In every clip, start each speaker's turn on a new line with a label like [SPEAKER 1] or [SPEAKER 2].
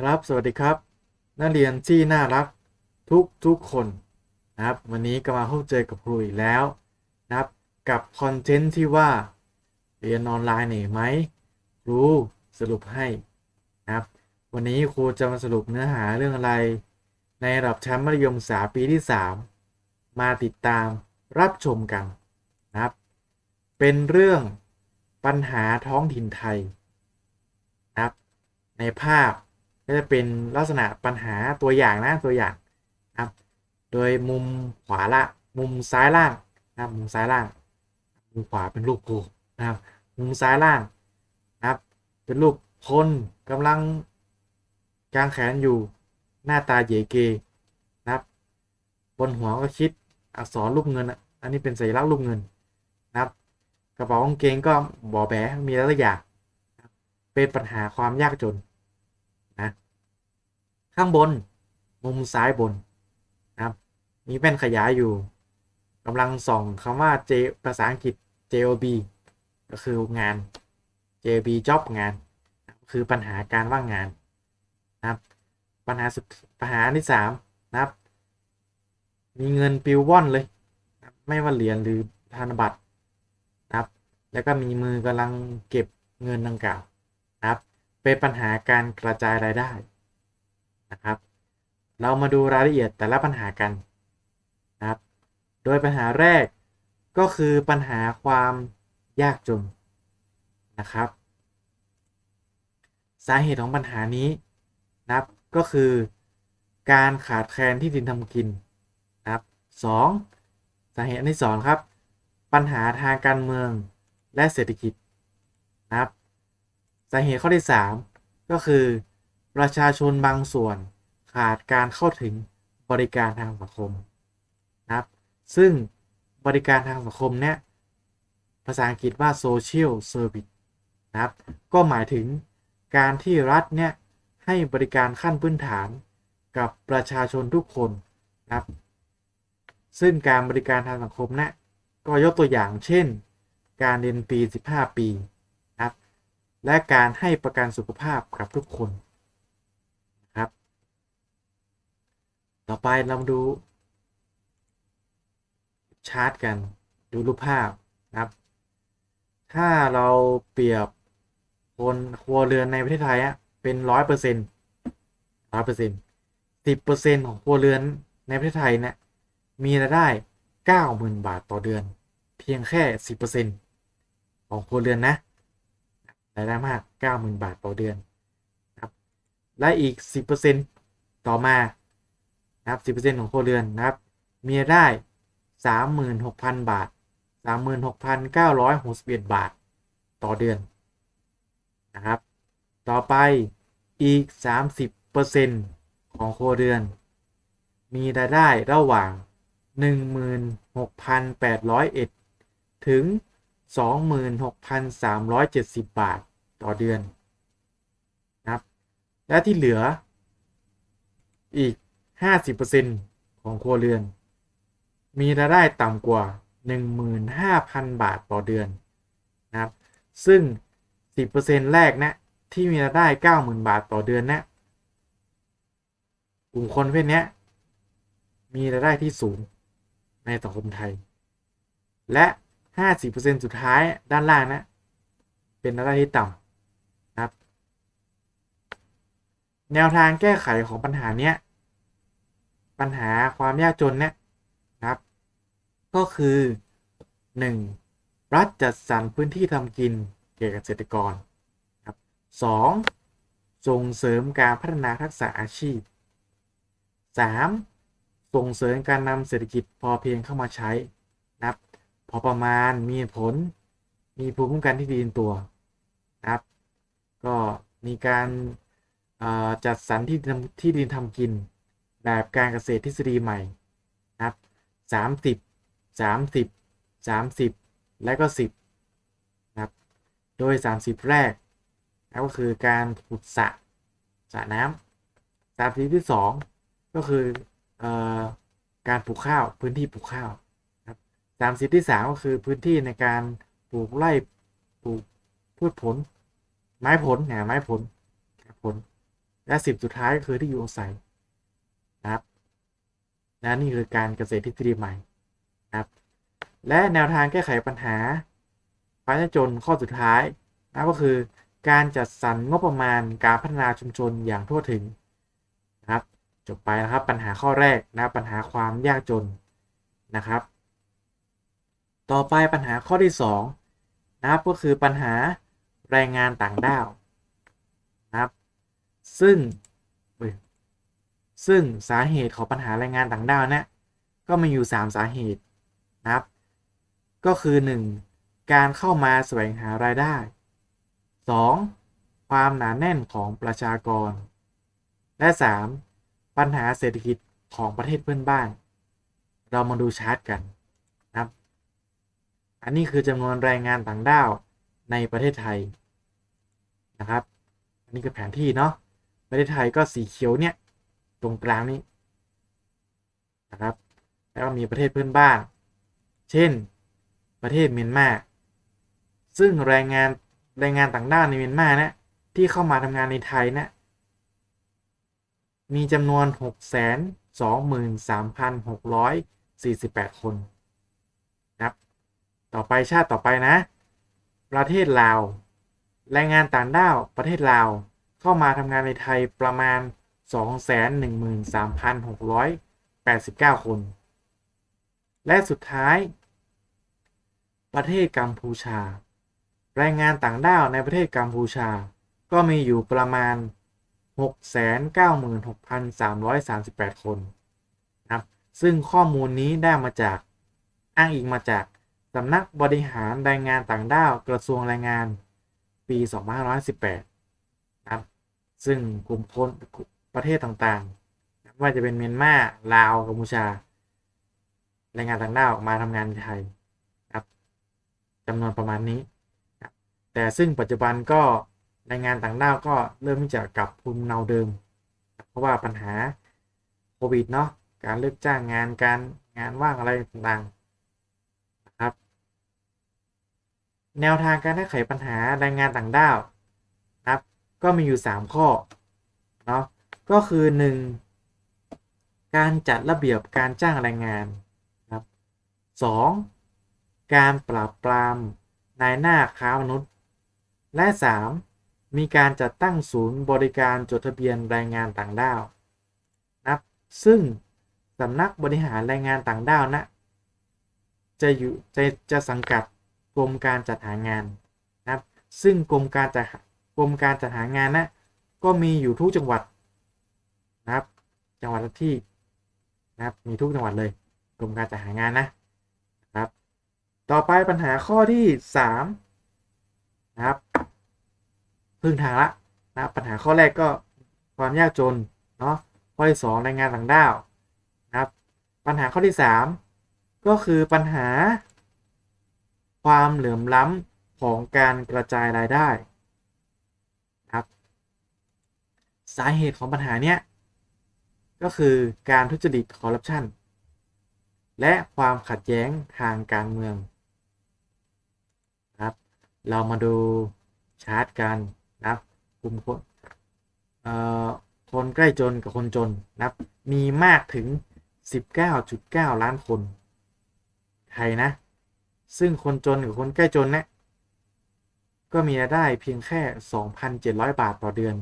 [SPEAKER 1] ครับ สวัสดีครับ นักเรียนที่น่ารักทุกทุกคนนะครับ วันนี้ก็มาพบเจอกับครูอีกแล้วนะครับ กับคอนเทนต์ที่ว่า เรียนออนไลน์เหนื่อยไหมครูสรุปให้นะครับ วันนี้ครูจะมาสรุปเนื้อหาเรื่องอะไร ในระดับชั้นมัธยมศึกษาปีที่ 3 มาติดตามรับชมกันนะครับ เป็นเรื่องปัญหาท้องถิ่นไทยนะครับ ในภาพ ก็จะเป็นลักษณะปัญหาตัวอย่างนะตัวอย่างนะครับ โดยมุมขวาละมุมซ้ายล่างนะครับมุมซ้ายล่าง มุมขวาเป็นรูปกูนะครับ มุมซ้ายล่างนะครับ เป็นรูปคนกำลังกางแขนอยู่หน้าตาเยเกนะครับ บนหัวก็คิดอักษรรูปเงิน อันนี้เป็นสัญลักษณ์รูปเงินนะครับ กระเป๋ากางเกงก็บอแบมีหลายอย่างเป็นปัญหาความยากจนนะ ข้างบน มุมซ้ายบนนะครับ มีแว่นขยายอยู่กำลังส่องคำว่า J ภาษาอังกฤษ job ก็คืองาน job job งาน คือปัญหาการว่างงานนะครับ ปัญหาสุดปัญหาอันที่สามนะครับ มีเงินปิวว่อนเลยนะไม่ว่าเหรียญหรือธนบัตรนะครับ แล้วก็มีมือกำลังเก็บเงินดังกล่าวนะครับ เป็นปัญหาการกระจายรายได้ นะครับ เรามาดูรายละเอียดแต่ละปัญหากันนะครับ โดยปัญหาแรกก็คือปัญหาความยากจนนะครับ สาเหตุของปัญหานี้นะครับก็คือ การขาดแคลนที่ดินทำกินนะครับสองสาเหตุอันที่สองครับ ปัญหาทางการเมืองและเศรษฐกิจนะครับ สาเหตุข้อที่ 3 ก็คือ ประชาชนบางส่วนขาดการเข้าถึงบริการทางสังคมนะครับ ซึ่งบริการทางสังคมเนี่ยภาษาอังกฤษว่า social service นะครับ ก็หมายถึงการที่รัฐเนี่ยให้บริการขั้นพื้นฐานกับประชาชนทุกคนนะครับ ซึ่งการบริการทางสังคมเนี่ยก็ยกตัวอย่างเช่น การเรียนฟรี15 ปีนะครับ และการให้ประกันสุขภาพกับทุกคนนะครับ ต่อไปเรามาดู ชาร์ตกันดูรูปภาพนะครับ ถ้าเราเปรียบคนครัวเรือนในประเทศไทยอะเป็นร้อยเปอร์เซ็นต์ร้อยเปอร์เซ็นต์สิบเปอร์เซ็นต์ของครัวเรือนในประเทศไทยเนี่ยมีรายได้เก้าหมื่นบาทต่อเดือน เพียงแค่สิบเปอร์เซ็นต์ของครัวเรือนนะรายได้มากเก้าหมื่นบาทต่อเดือนครับและอีกสิบเปอร์เซ็นต์ต่อมา นะครับสิบเปอร์เซ็นต์ของครัวเรือนนะครับ มีรายได้สามหมื่นหกพันบาทสามหมื่นหกพันเก้าร้อยหกสิบเอ็ดบาท ต่อเดือนนะครับ ต่อไปอีก 30%ของครัวเรือน มีรายได้ระหว่าง 16,801 ถึง 26,370 บาทต่อเดือนนะครับ และที่เหลืออีก 50%ของครัวเรือน มีรายได้ต่ำกว่า 15,000 บาทต่อเดือนนะครับ ซึ่ง 10%แรกนะที่มีรายได้เก้าหมื่นบาทต่อเดือนนะกลุ่มคนเพศนี้มีรายได้ที่สูงในสังคมไทย และห้าสิบเปอร์เซ็นสุดท้ายด้านล่างนะ เป็นรายได้ที่ต่ำนะครับ แนวทางแก้ไขของปัญหาเนี้ย ปัญหาความยากจนเนี่ยนะครับ ก็คือ 1. รัฐจัดสรรพื้นที่ทำกินเกี่ยวกับเกษตรกร 2. ส่งเสริมการพัฒนาทักษะอาชีพ 3. ส่งเสริมการนำเศรษฐกิจพอเพียงเข้ามาใช้นะครับ พอประมาณมีผล มีภูมิคุ้มกันที่ดีในตัวนะครับ ก็มีการจัดสรรที่ที่ดินทำกิน แบบการเกษตรทฤษฎีใหม่นะครับ30 30 30และก็10นะครับ โดย30แรกก็คือการขุดสระสระน้ำสามสิบที่สองก็คืออการปลูกข้าวพื้นที่ปลูกข้าวครับสามสิบที่สามก็คือพื้นที่ในการปลูกไร่ปลูกพืชผล ไม้ผลเนี่ยไม้ผลผลและสิบสุดท้ายก็คือที่อยู่อาศัย และนี่คือการเกษตรทฤษฎีใหม่ครับ และแนวทางแก้ไขปัญหาความยากจนข้อสุดท้ายนะก็คือการจัดสรรงบประมาณการพัฒนาชุมชนอย่างทั่วถึงนะครับ จบไปนะครับปัญหาข้อแรกนะปัญหาความยากจนนะครับ ต่อไปปัญหาข้อที่2นะครับก็คือปัญหาแรงงานต่างด้าวนะครับ ซึ่ง ซึ่งสาเหตุของปัญหาแรงงานต่างด้าวเนี่ยก็มีอยู่ 3 สาเหตุนะครับ ก็คือ 1. การเข้ามาแสวงหารายได้ 2. ความหนาแน่นของประชากร และ 3. ปัญหาเศรษฐกิจของประเทศเพื่อนบ้าน เรามาดูชาร์ตกันนะครับ อันนี้คือจำนวนแรงงานต่างด้าวในประเทศไทยนะครับ อันนี้คือแผนที่เนาะประเทศไทยก็สีเขียวเนี่ย ตรงกลางนี้นะครับ แล้วก็มีประเทศเพื่อนบ้าน เช่น ประเทศเมียนมา ซึ่งแรงงานแรงงานต่างด้าวในเมียนมาเนี่ยที่เข้ามาทำงานในไทยเนี่ยมีจำนวน 623,648 คนนะครับ ต่อไปชาติต่อไปนะ ประเทศลาว แรงงานต่างด้าวประเทศลาว เข้ามาทำงานในไทยประมาณ 213,689 คน และสุดท้าย ประเทศกัมพูชา แรงงานต่างด้าวในประเทศกัมพูชา ก็มีอยู่ประมาณ 696,338 คนนะครับซึ่งข้อมูลนี้ได้มาจากอ้างอิงมาจากสำนักบริหารแรงงานต่างด้าวกระทรวงแรงงานปี 2518นะครับซึ่งกลุ่มคน ประเทศต่างๆไม่ว่าจะเป็นเมียนมาลาวกัมพูชาแรงงานต่างด้าวมาทำงานในไทยครับจำนวนประมาณนี้ครับแต่ซึ่งปัจจุบันก็แรงงานต่างด้าวก็เริ่มที่จะกลับภูมิเนาเดิม เพราะว่าปัญหาโควิดเนาะการเลิกจ้างงานการงานว่างอะไรต่างๆนะครับ แนวทางการแก้ไขปัญหาแรงงานต่างด้าวนะครับ ก็มีอยู่ 3 ข้อเนาะ ก็คือ 1. การจัดระเบียบการจ้างแรงงานครับ 2. การปราบปรามนายหน้าค้ามนุษย์ และ 3. มีการจัดตั้งศูนย์บริการจดทะเบียนแรงงานต่างด้าวนะับซึ่งสำนักบริหารแรงงานต่างด้าวนะจะอยู่จะจะสังกัดกรมการจัดหางานนะครับ ซึ่งกรมการจัดกรมการจัดหางานนะก็มีอยู่ทุกจังหวัด นะครับ จังหวัดละที่นะครับ มีทุกจังหวัดเลยกรมการจัดหางานนะครับ ต่อไปปัญหาข้อที่3นะครับพึ่งทางละนะครับปัญหาข้อแรกก็ความยากจนเนาะข้อที่2แรงงานต่างด้าวนะครับ ปัญหาข้อที่ 3 ก็คือปัญหา ความเหลื่อมล้ำของการกระจายรายได้นะครับ สาเหตุของปัญหาเนี้ย ก็คือการทุจริตคอร์รัปชันและความขัดแย้งทางการเมืองครับเรามาดูชาร์ตกันนะครับกลุ่มคนคนใกล้จนกับคนจนนะครับมีมากถึง 19.9 ล้านคน ไทยนะ ซึ่งคนจนกับคนใกล้จนเนะี่ยก็มีรายได้เพียงแค่ 2,700 บาทต่อเดือน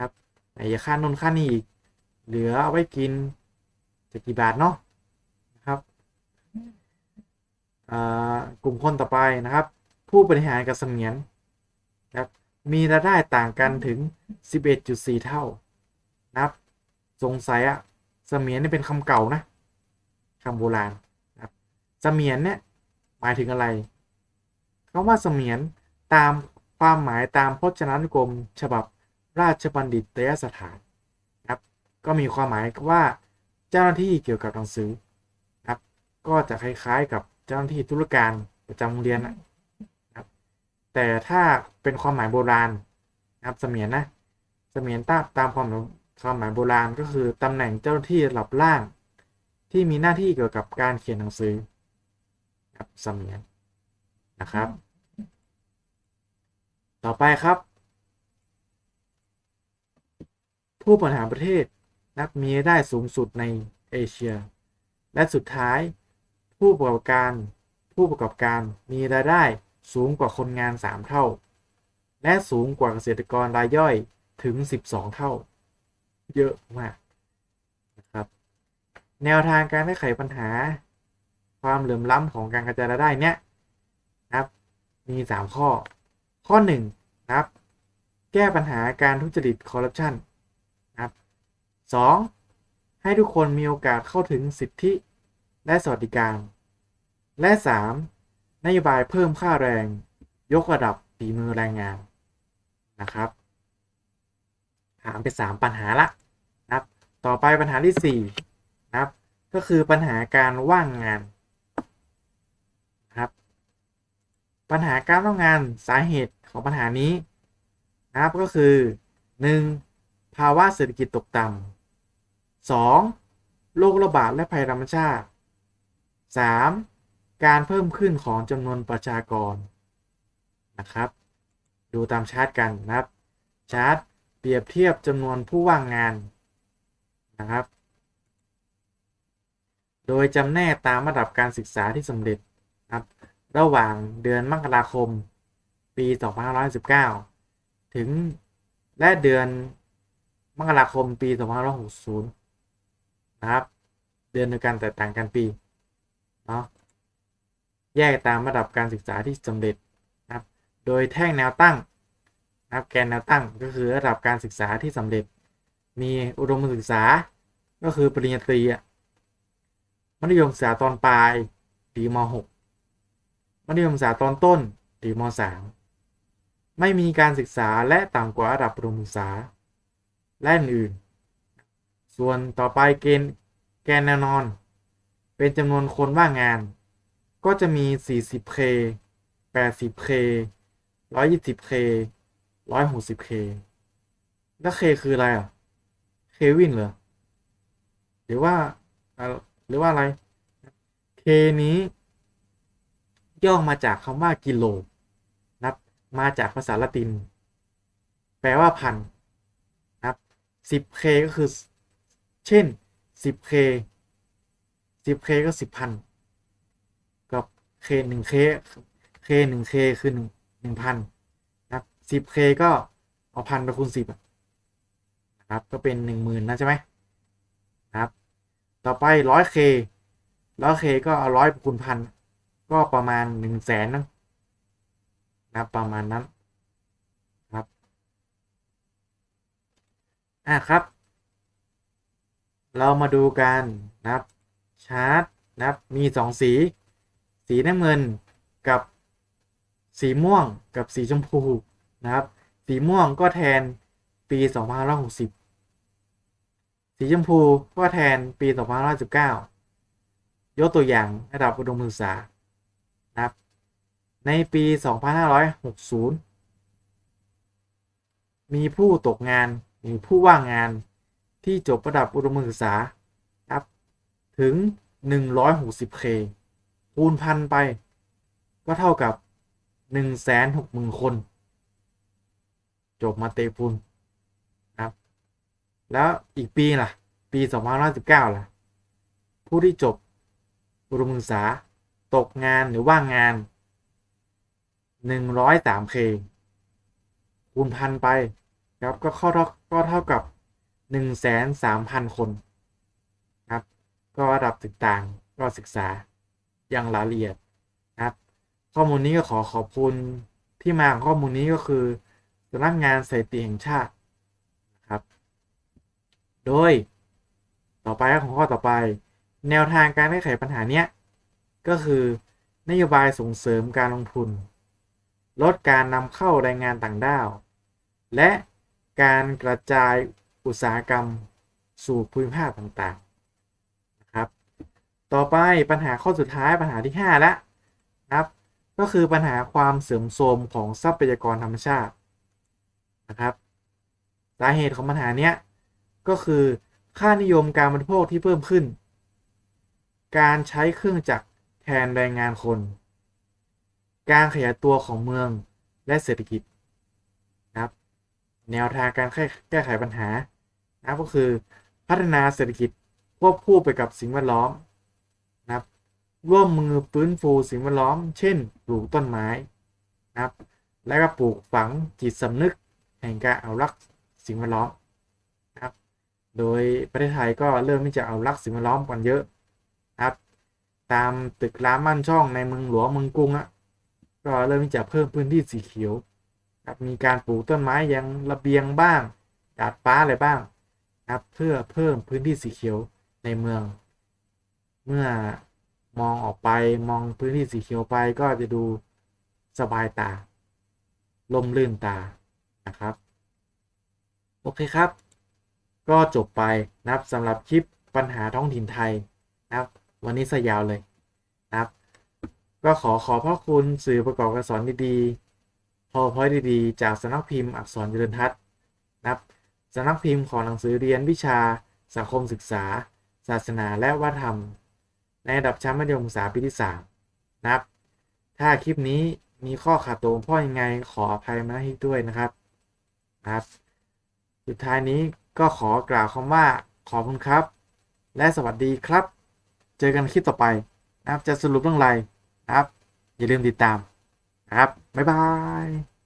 [SPEAKER 1] ครับไหนจะค่านนค่านี่อีก เหลือเอาไว้กินจะกี่บาทเนาะนะครับกลุ่มคนต่อไปนะครับ ผู้บริหารกับเสมียนนะครับมีรายได้ต่างกันถึง 11.4 เท่านะครับ สงสัยอะเสมียนนี่เป็นคำเก่านะคำโบราณนะครับเสมียนเนี่ยหมายถึงอะไรคำว่าเสมียนตามความหมายตามพจนานุกรม ฉบับราชบัณฑิตยสถานนะครับ ก็มีความหมายว่าเจ้าหน้าที่เกี่ยวกับหนังสือครับ ก็จะคล้ายๆกับเจ้าหน้าที่ธุรการประจำโรงเรียนนะครับ แต่ถ้าเป็นความหมายโบราณนะครับเสมียนนะเสมียนตามตามความความหมายโบราณก็คือตำแหน่งเจ้าหน้าที่ระดับล่าง ที่มีหน้าที่เกี่ยวกับการเขียนหนังสือครับเสมียนนะครับ ต่อไปครับ ผู้บริหารประเทศ นับมีรายได้สูงสุดในเอเชีย และสุดท้าย ผู้ประกอบการผู้ประกอบการมีรายได้สูงกว่าคนงาน 3 เท่า และสูงกว่าเกษตรกรรายย่อยถึง 12 เท่า เยอะมากนะครับ แนวทางการแก้ไขปัญหา ความเหลื่อมล้ำของการกระจายรายได้เนี้ยนะครับ มี 3 ข้อ ข้อ 1 นะครับ แก้ปัญหาการทุจริตคอร์รัปชันนะ 2. ให้ทุกคนมีโอกาสเข้าถึงสิทธิและสวัสดิการ และ 3. นโยบายเพิ่มค่าแรง ยกระดับฝีมือแรงงานนะครับ ถามไป 3 ปัญหาละนะครับ ต่อไปปัญหาที่ 4 นะครับ ก็คือปัญหาการว่างงานนะครับปัญหาการว่างงานสาเหตุของปัญหานี้นะครับก็คือ 1. ภาวะเศรษฐกิจตกต่ำ 2. โรคระบาดและภัยธรรมชาติ 3. การเพิ่มขึ้นของจำนวนประชากรนะครับ ดูตามชาร์ตกันนะครับ ชาร์ตเปรียบเทียบจำนวนผู้ว่างงานนะครับ โดยจำแนกตามระดับการศึกษาที่สำเร็จนะครับ ระหว่างเดือนมกราคม ปี2519 ถึงและเดือนมกราคมปี2560 นะครับ เดือนเดียวกันแต่ต่างกันปีเนาะแยกตามระดับการศึกษาที่สำเร็จนะครับ โดยแท่งแนวตั้งนะครับแกนแนวตั้งก็คือระดับการศึกษาที่สำเร็จ มีอุดมศึกษาก็คือปริญญาตรีอะมัธยมศึกษาตอนปลายหรือม .6 มัธยมศึกษาตอนต้นหรือม .3 ไม่มีการศึกษาและต่ำกว่าระดับประถมศึกษาและอื่นๆ ส่วนต่อไปเกณฑ์แกนแนวนอน เป็นจำนวนคนว่างงาน ก็จะมี 40K 80K 120K 160K แล้ว K คืออะไรอะเควินเหรอ หรือว่าอ่าหรือว่าอะไร K นี้ ย่อมาจากคำว่ากิโลนับมาจากภาษาละติน แปลว่าพันนับ 10k ก็คือ เช่น 10k 10k ก็ 10พันกับ k 1k k 1k คือ1 1000นะครับ 10k ก็เอาพันไปคูณ 10นะครับ ก็เป็น 10,000นะใช่ไหมนะครับ ต่อไป 100k 100k ก็เอาร้อยคูณพันก็ประมาณ 1 0 0 0 0แสนนะนะครับประมาณนั้น ครับ อะครับ เรามาดูกันนะครับชาร์ตนะครับมีสองสี สีน้ำเงินกับสีม่วงกับสีชมพูนะครับ สีม่วงก็แทนปี2560 สีชมพูก็แทนปี2519ยกตัวอย่างระดับอุดมศึกษานะครับ ในปี 2560 มีผู้ตกงานหรือผู้ว่างงาน ที่จบระดับอุดมศึกษาครับ ถึง 160K คูณพันไป ก็เท่ากับ 160,000 คน จบมาเตปุนครับ แล้วอีกปีล่ะ ปี2019ล่ะ ผู้ที่จบอุดมศึกษาตกงานหรือว่างงาน 103K คูณพันไปครับก็เข้าก็เท่ากับ หนึ่งแสนสามพันคนครับ ก็ระดับต่างๆก็ศึกษาอย่างละเอียดครับ ข้อมูลนี้ก็ขอขอบคุณที่มาของข้อมูลนี้ก็คือสำนักงานสถิติแห่งชาตินะครับ โดยต่อไปของข้อต่อไป แนวทางการแก้ไขปัญหาเนี้ยก็คือนโยบายส่งเสริมการลงทุน ลดการนำเข้าแรงงานต่างด้าว และการกระจาย อุตสาหกรรมสู่ภูมิภาคต่างๆนะครับ ต่อไปปัญหาข้อสุดท้ายปัญหาที่5แล้วนะครับ ก็คือปัญหาความเสื่อมโทรมของทรัพยากรธรรมชาตินะครับสาเหตุของปัญหาเนี้ยก็คือค่านิยมการบริโภคที่เพิ่มขึ้น การใช้เครื่องจักรแทนแรงงานคน การขยายตัวของเมืองและเศรษฐกิจ แนวทางการแก้ไขปัญหานะก็คือพัฒนาเศรษฐกิจควบคู่ไปกับสิ่งแวดล้อมนะครับ ร่วมมือฟื้นฟูสิ่งแวดล้อม เช่น ปลูกต้นไม้นะครับ และก็ปลูกฝังจิตสำนึกแห่งการเอารักสิ่งแวดล้อมนะครับ โดยประเทศไทยก็เริ่มที่จะเอารักสิ่งแวดล้อมกันเยอะนะครับ ตามตึกร้ามบ้านช่องในเมืองหลวงเมืองกรุงอะก็เริ่มที่จะเพิ่มพื้นที่สีเขียว ครับมีการปลูกต้นไม้ยังระเบียงบ้าง ดาดฟ้าอะไรบ้างนะครับเพื่อเพิ่มพื้นที่สีเขียวในเมือง เมื่อมองออกไปมองพื้นที่สีเขียวไปก็จะดูสบายตาลมลื่นตานะครับ โอเคครับ ก็จบไปนะครับสำหรับคลิปปัญหาท้องถิ่นไทยนะครับ วันนี้สยาวเลยนะครับ ก็ขอขอบพระคุณสื่อประกอบการสอนดีๆ พอพอยดีๆ จากสำนักพิมพ์อักษรเจริญทัศน์นะครับสำนักพิมพ์ของหนังสือเรียนวิชา สังคมศึกษา ศาสนาและวัฒนธรรม ในระดับชั้นมัธยมศึกษาปีที่ 3นะครับ ถ้าคลิปนี้มีข้อขาดตกบกพ่อยังไงขออภัยมาให้ด้วยนะครับนะครับ สุดท้ายนี้ก็ขอกล่าวคำว่าขอบคุณครับ และสวัสดีครับ เจอกันคลิปต่อไปนะครับจะสรุปเรื่องอะไรนะครับ อย่าลืมติดตาม นะครับ บ๊ายบาย